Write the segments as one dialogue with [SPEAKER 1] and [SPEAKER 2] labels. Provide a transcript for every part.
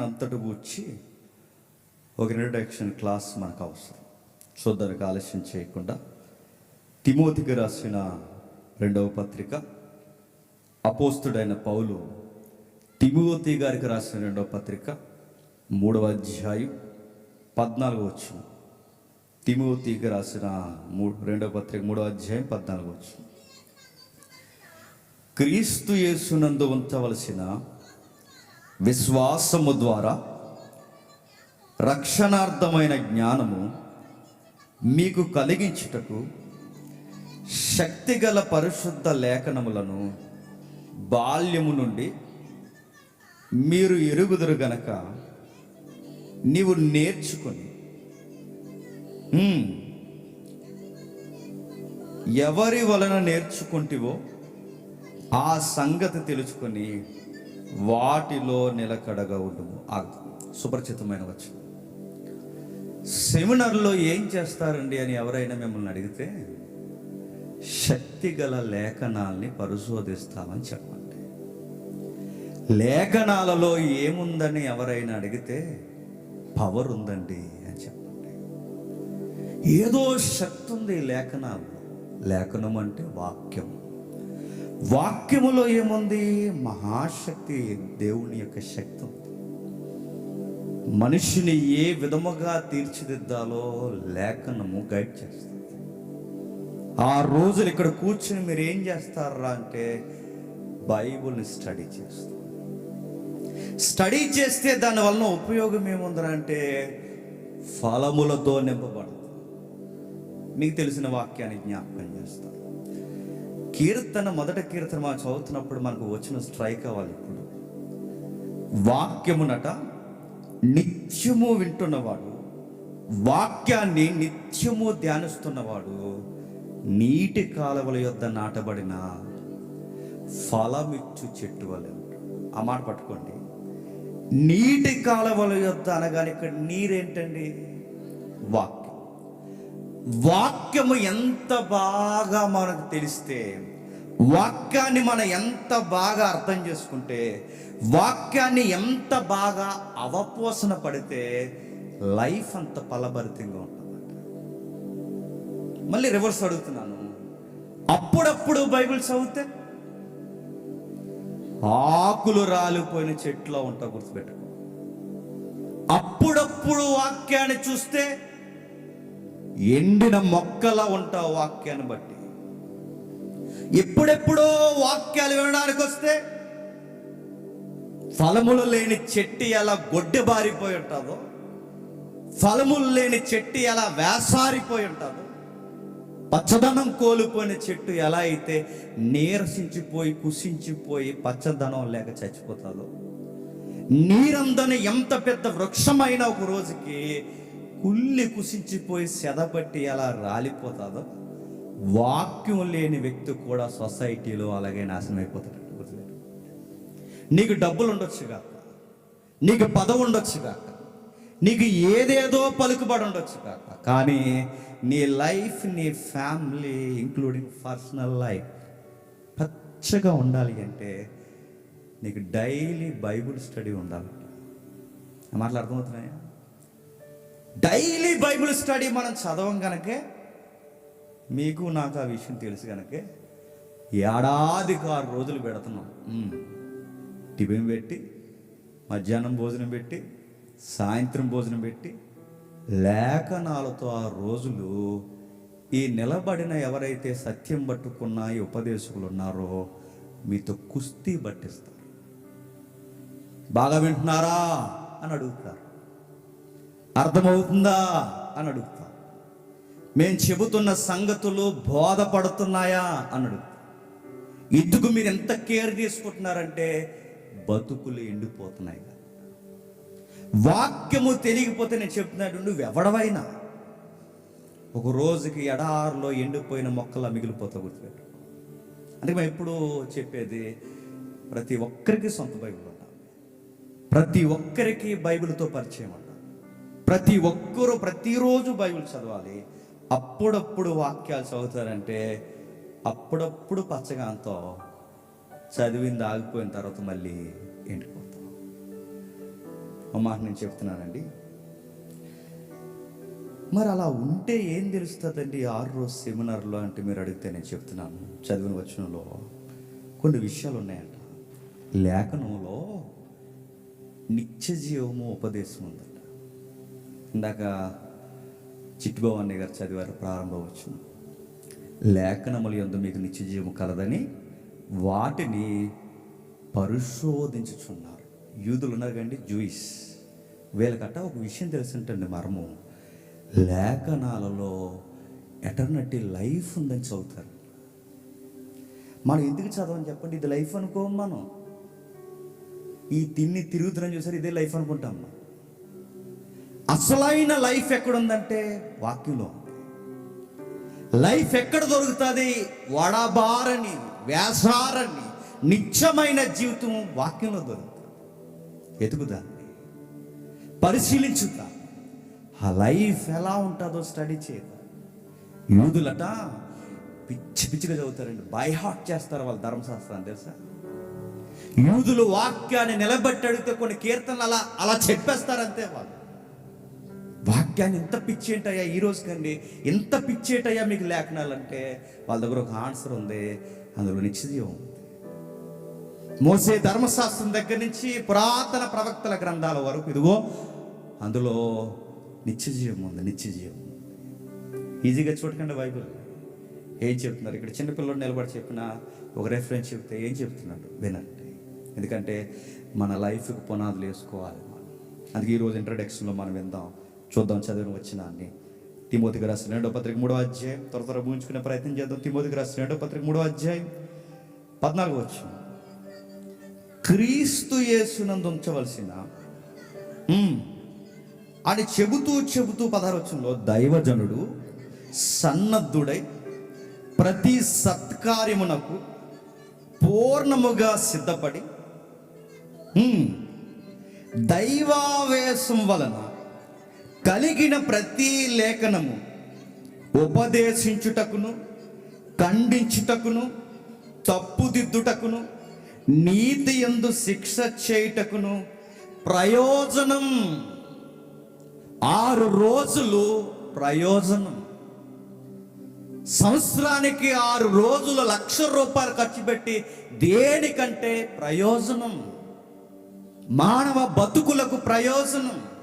[SPEAKER 1] అంతటి కూర్చి ఒక ఇంట్రడక్షన్ క్లాస్ మనకు అవసరం. సో ఆలస్యం చేయకుండా తిమోతికి రాసిన రెండవ పత్రిక అపోస్తుడైన పౌలు తిమోతి గారికి రాసిన రెండవ పత్రిక మూడవ అధ్యాయం పద్నాలుగు వచ్చిన తిమోతికి రాసిన మూడు రెండవ పత్రిక మూడవ అధ్యాయం పద్నాలుగు వచ్చిన క్రీస్తు యేసునందు ఉంచవలసిన విశ్వాసము ద్వారా రక్షణార్థమైన జ్ఞానము మీకు కలిగించుటకు శక్తిగల పరిశుద్ధ లేఖనములను బాల్యము నుండి మీరు ఎరుగుదురు గనక నీవు నేర్చుకొని ఎవరి వలన నేర్చుకుంటివో ఆ సంగతి తెలుసుకొని వాటిలో నిలకడగా ఉండము. ఆ సుపరిచితమైన వచ్చు సెమినార్లో ఏం చేస్తారండి అని ఎవరైనా మిమ్మల్ని అడిగితే శక్తి గల లేఖనాల్ని పరిశోధిస్తామని చెప్పండి. లేఖనాలలో ఏముందని ఎవరైనా అడిగితే పవర్ ఉందండి అని చెప్పండి. ఏదో శక్తి ఉంది లేఖనాలు లేఖనం అంటే వాక్యం. వాక్యములో ఏముంది? మహాశక్తి దేవుని యొక్క శక్తి ఉంది. మనిషిని ఏ విధముగా తీర్చిదిద్దాలో లేఖనము గైడ్ చేస్తుంది. ఆ రోజులు ఇక్కడ కూర్చుని మీరు ఏం చేస్తారా అంటే బైబుల్ని స్టడీ చేస్తారు స్టడీ చేస్తే దాని వలన ఉపయోగం ఏముందిరా అంటే ఫలములతో నింపబడదు మీకు తెలిసిన వాక్యాన్ని జ్ఞాపకం చేస్తారు కీర్తన మొదట కీర్తన మనం చదువుతున్నప్పుడు మనకు వచ్చిన స్ట్రైక్ అవ్వాలి ఇప్పుడు. వాక్యమునట నిత్యము వింటున్నవాడు వాక్యాన్ని నిత్యము ధ్యానిస్తున్నవాడు నీటి కాలువల యొద్ద నాటబడిన ఫలమిచ్చు చెట్టు వలె ఆ మాట పట్టుకోండి. నీటి కాలువల యొద్ద అనగానే ఇక్కడ నీరేంటండి? వాక్ వాక్యము ఎంత బాగా మనకు తెలిస్తే వాక్యాన్ని మనం ఎంత బాగా అర్థం చేసుకుంటే వాక్యాన్ని ఎంత బాగా అవపోసన పడితే లైఫ్ అంత ఫలభరితంగా ఉంటుందంట మళ్ళీ రివర్స్ అడుగుతున్నాను. అప్పుడప్పుడు బైబిల్ చదివితే ఆకులు రాలిపోయిన చెట్లో ఉంటా గుర్తుపెట్టుకో. అప్పుడప్పుడు వాక్యాన్ని చూస్తే ఎండిన మొక్కలా ఉంటావు వాక్యాన్ని బట్టి. ఎప్పుడెప్పుడో వాక్యాలు వినడానికి వస్తే ఫలములు లేని చెట్టు ఎలా గొడ్డె బారిపోయి ఉంటుందో ఫలములు లేని చెట్టు ఎలా వేసారిపోయి ఉంటుందో పచ్చదనం కోల్పోయిన చెట్టు ఎలా అయితే నీరసించిపోయి కుసించిపోయి పచ్చదనం లేక చచ్చిపోతుందో నీరందని ఎంత పెద్ద వృక్షమైన ఒక రోజుకి కుళ్ళి కుసించిపోయి సెదపట్టి ఎలా రాలిపోతుందో వాక్యం లేని వ్యక్తి కూడా సొసైటీలో అలాగే నాశనం అయిపోతాడు. నీకు డబ్బులు ఉండొచ్చుగా నీకు పదవి ఉండొచ్చుగా నీకు ఏదేదో పలుకుబడి ఉండొచ్చు కాక కానీ నీ లైఫ్ నీ ఫ్యామిలీ ఇంక్లూడింగ్ పర్సనల్ లైఫ్ పచ్చగా ఉండాలి అంటే నీకు డైలీ బైబుల్ స్టడీ ఉండాలి. ఆ మాటలు అర్థమవుతున్నాయా? డైలీ బైబిల్ స్టడీ మనం చదవం కనుకే మీకు నాకు ఆ విషయం తెలుసు కనుకే ఏడాదికి ఆరు రోజులు పెడుతున్నాం. టిఫిన్ పెట్టి మధ్యాహ్నం భోజనం పెట్టి సాయంత్రం భోజనం పెట్టి లేఖనాలతో ఆ రోజులు ఈ నిలబడిన ఎవరైతే సత్యం పట్టుకున్న ఈ ఉపదేశకులు ఉన్నారో మీతో కుస్తీ పట్టిస్తారు. బాగా వింటున్నారా? అని అడుగుతారు. అర్థమవుతుందా? అని అడుగుతా. మేము చెబుతున్న సంగతులు బోధపడుతున్నాయా? అని అడుగుతా. ఇందుకు మీరు ఎంత కేర్ తీసుకుంటున్నారంటే బతుకులు ఎండిపోతున్నాయి వాక్యము తెలియకపోతే నేను చెప్తున్నాడు నువ్వు ఎవడవైనా ఒక రోజుకి ఎడారిలో ఎండిపోయిన మొక్కలా మిగిలిపోతా గుర్తుపెట్టు అంటే మేము ఎప్పుడు చెప్పేది ప్రతి ఒక్కరికి సొంత బైబిల్ ఉంటాం ప్రతి ఒక్కరికి బైబిల్తో పరిచయం ప్రతి ఒక్కరూ ప్రతిరోజు బైబిల్ చదవాలి. అప్పుడప్పుడు వాక్యాలు చదువుతారంటే అప్పుడప్పుడు పచ్చగాంతో చదివింది ఆగిపోయిన తర్వాత మళ్ళీ ఎండిపోతాం ఒక మాట నేను చెప్తున్నానండి. మరి అలా ఉంటే ఏం తెలుస్తుందండి? ఆరు రోజు సెమినార్లో అంటే మీరు అడిగితే నేను చెప్తున్నాను. చదివిన వచనంలో కొన్ని విషయాలు ఉన్నాయంట. లేఖనంలో నిత్య జీవము ఉపదేశం ఉందట. ఇందాక చిట్టుబాబు గారు చదివారు ప్రారంభం వచ్చిన లేఖనముల ఎందు మీకు నిత్య కలదని వాటిని పరిశోధించుచున్నారు. యూదులు ఉన్నారు కండి జూయిస్. వీళ్ళకట్ట ఒక విషయం తెలుసుంటండి మర్మం. లేఖనాలలో ఎటర్నటీ లైఫ్ ఉందని చదువుతారు. మనం ఎందుకు చదవని చెప్పండి ఇది లైఫ్ అనుకోం మనం. ఈ తిన్ని తిరుగుతున్నాం చూసారు ఇదే లైఫ్ అనుకుంటాం మనం. అసలైన లైఫ్ ఎక్కడుందంటే వాక్యంలో లైఫ్ ఎక్కడ దొరుకుతుంది? వడబారని వేసారని నిత్యమైన జీవితం వాక్యంలో దొరుకుతుంది. ఎదుగుదాన్ని పరిశీలించుదా ఆ లైఫ్ ఎలా ఉంటుందో స్టడీ చేయదా యూదులట పిచ్చి పిచ్చిగా చదువుతారండి. బై హార్ట్ చేస్తారు వాళ్ళు ధర్మశాస్త్రాన్ని తెలుసా? యూదులు వాక్యాన్ని నిలబెట్టి అడిగితే కొన్ని కీర్తనలు అలా అలా చెప్పేస్తారంతే వాళ్ళు. కానీ ఎంత పిచ్చి ఏంటయ్యా ఈ కండి? ఎంత పిచ్చి ఏంటయ్యా మీకు లేఖనాలంటే? వాళ్ళ దగ్గర ఒక ఆన్సర్ ఉంది. అందులో నిశ్చయం మోసే ధర్మశాస్త్రం దగ్గర నుంచి పురాతన ప్రవక్తల గ్రంథాల వరకు ఇదిగో అందులో నిత్యజీవం ఉంది నిత్యజీవం. ఈజీగా చూడకండి బైబిల్. ఏం చెప్తున్నారు? ఇక్కడ చిన్నపిల్లలు నిలబడి చెప్పిన ఒక రెఫరెన్స్ చెప్తే ఏం చెప్తున్నాడు? వినండి. ఎందుకంటే మన లైఫ్కి పునాదులు వేసుకోవాలి మనం. అందుకే ఈరోజు ఇంట్రడక్షన్లో మనం విందాం. చూద్దాం చదివిన వచ్చిన అన్ని తిమోతికి రాసిన రెండో పత్రిక మూడో అధ్యాయం. త్వర త్వర ముగించుకునే ప్రయత్నం చేద్దాం. తిమోతికి రాసిన రెండో పత్రిక మూడో అధ్యాయం. పద్నాలుగు వచ్చిన క్రీస్తు యేసునందు ఉంచవలసిన అని చెబుతూ చెబుతూ పదహారవచనంలో దైవజనుడు సన్నద్ధుడై ప్రతి సత్కార్యమునకు పూర్ణముగా సిద్ధపడి దైవావేశం వలన కలిగిన ప్రతి లేఖనము ఉపదేశించుటకును ఖండించుటకును తప్పుదిద్దుటకును నీతి ఎందు శిక్ష చేయుటకును ప్రయోజనం. ఆరు రోజులు ప్రయోజనం. సంవత్సరానికి ఆరు రోజులు లక్ష రూపాయలు ఖర్చు పెట్టి దేనికంటే ప్రయోజనం? మానవ బతుకులకు ప్రయోజనం.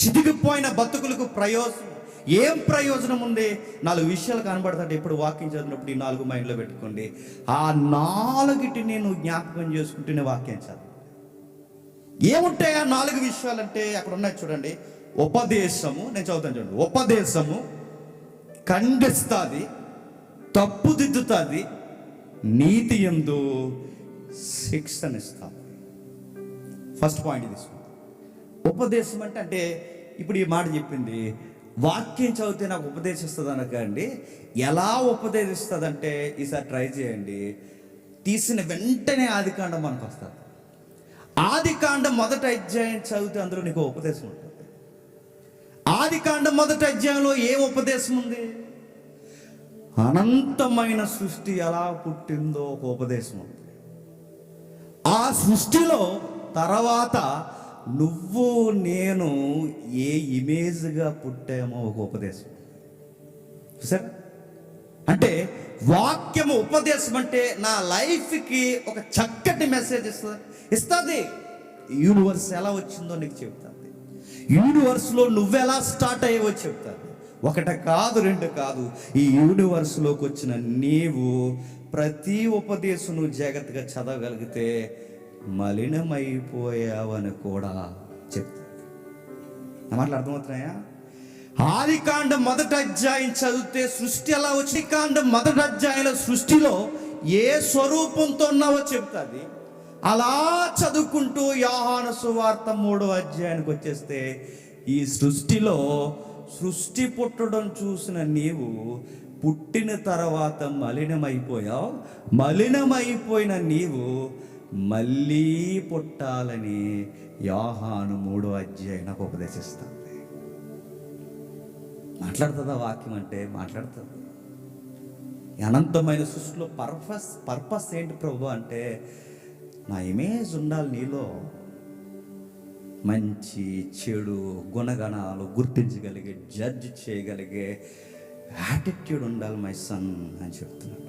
[SPEAKER 1] చితికిపోయిన బతుకులకు ప్రయోజనం. ఏం ప్రయోజనం ఉంది? నాలుగు విషయాలు కనబడతాడు ఎప్పుడు వాక్యం చదివినప్పుడు ఈ నాలుగు మైండ్లో పెట్టుకోండి. ఆ నాలుగిటి నేను జ్ఞాపకం చేసుకుంటూనే వాక్యం చదువు ఏముంటాయి ఆ నాలుగు విషయాలంటే? అక్కడ ఉన్నాయి చూడండి. ఉపదేశము నేను చదువుతాను చూడండి. ఉపదేశము ఖండిస్తుంది తప్పుదిద్దుతుంది నీతి ఎందు శిక్షణిస్తుంది ఫస్ట్ పాయింట్ తీసుకుందాం ఉపదేశం అంటే అంటే ఇప్పుడు ఈ మాట చెప్పింది. వాక్యం చదివితే నాకు ఉపదేశిస్తుంది అనకండి. ఎలా ఉపదేశిస్తుంది అంటే ఈసారి ట్రై చేయండి. తీసిన వెంటనే ఆది కాండం మనకు వస్తుంది. ఆది కాండం మొదట అధ్యాయం చదివితే అందులో నీకు ఉపదేశం ఉంటుంది. ఆది కాండం మొదటి అధ్యాయంలో ఏం ఉపదేశం ఉంది? అనంతమైన సృష్టి ఎలా పుట్టిందో ఒక ఉపదేశం ఉంది. ఆ సృష్టిలో తర్వాత నువ్వు నేను ఏ ఇమేజ్గా పుట్టామో ఒక ఉపదేశం. సార్ అంటే వాక్యము ఉపదేశం అంటే నా లైఫ్కి ఒక చక్కటి మెసేజ్ ఇస్తుంది. ఇస్తుంది. యూనివర్స్ ఎలా వచ్చిందో నీకు చెప్తుంది. యూనివర్స్లో నువ్వెలా స్టార్ట్ అయ్యవో చెప్తాను ఒకట కాదు రెండు కాదు. ఈ యూనివర్స్లోకి వచ్చిన నీవు ప్రతి ఉపదేశం నువ్వు జాగ్రత్తగా చదవగలిగితే మలినమైపోయావని కూడా చెప్తాను నా మాటలు అర్థమవుతున్నాయా? ఆదికాండ మొదటి అధ్యాయం చదివితే సృష్టి ఎలా వచ్చి కాండ మొదటి అధ్యాయంలో సృష్టిలో ఏ స్వరూపంతో ఉన్నావో చెప్తుంది. అలా చదువుకుంటూ యాహాన సువార్త మూడో అధ్యాయానికి వచ్చేస్తే ఈ సృష్టిలో సృష్టి పుట్టడం చూసిన నీవు పుట్టిన తర్వాత మలినమైపోయావు. మలినమైపోయిన నీవు మళ్ళీ పుట్టాలని యోహాను మూడో అధ్యాయనకు ఉపదేశిస్తుంది. మాట్లాడుతుందా వాక్యం అంటే? మాట్లాడుతుంది? అనంతమైన సృష్టిలో పర్పస్ పర్పస్ ఏంటి ప్రభు అంటే నా ఇమేజ్ ఉండాలి నీలో. మంచి చెడు గుణగణాలు గుర్తించగలిగే జడ్జ్ చేయగలిగే యాటిట్యూడ్ ఉండాలి మై సన్ అని చెప్తున్నాడు.